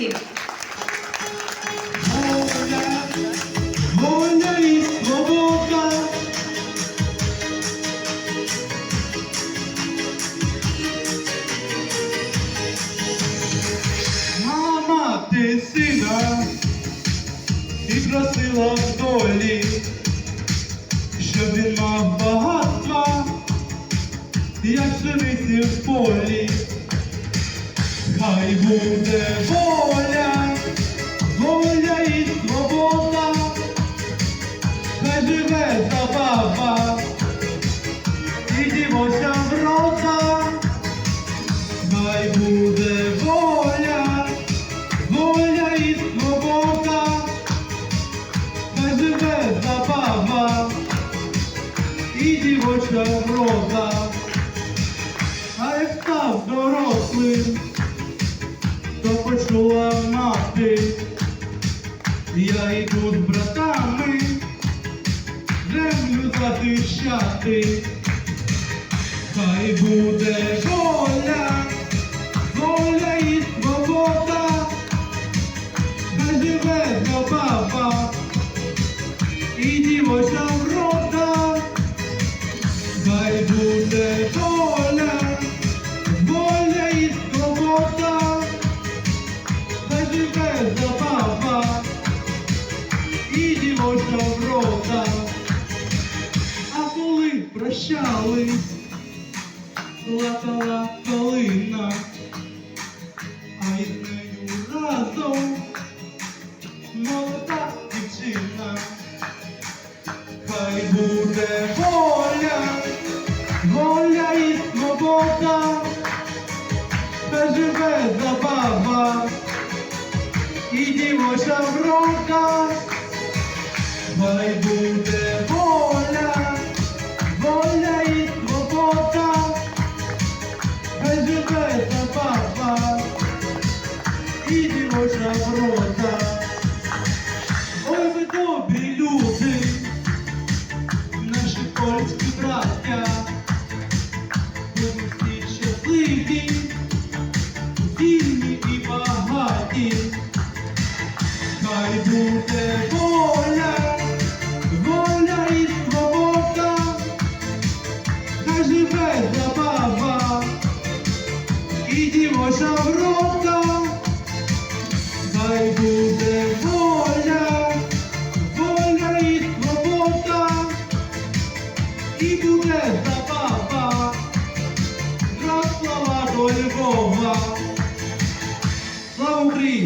Молодці! Воля, воля і свобода. Мама, ти сина і просила в долі, щоб він мав багатства, як пшениці в полі. Хай буде воля, і дівоча врода, хай буде воля, воля і свобода, хай живе забава, і дівоча врода, а як став дорослим то почула мати, я йду з братами, землю захищати, хай буде воля, воля і свобода, хай живе забава, і дівоча врода, хай буде воля, воля і свобода. Хай живе забава і дівоча врода. А коли прощались, плакала калина, а із нею разом молода дівчина. Хай буде воля, воля і свобода, хай живе забава і дівоча врода, хай дівоча врода. Ой, ви добрі люди, наші польські браття, ви всі щасливі, вільні і багаті. Хай буде воля, воля і свобода, хай живе забава, і дівоча врода, і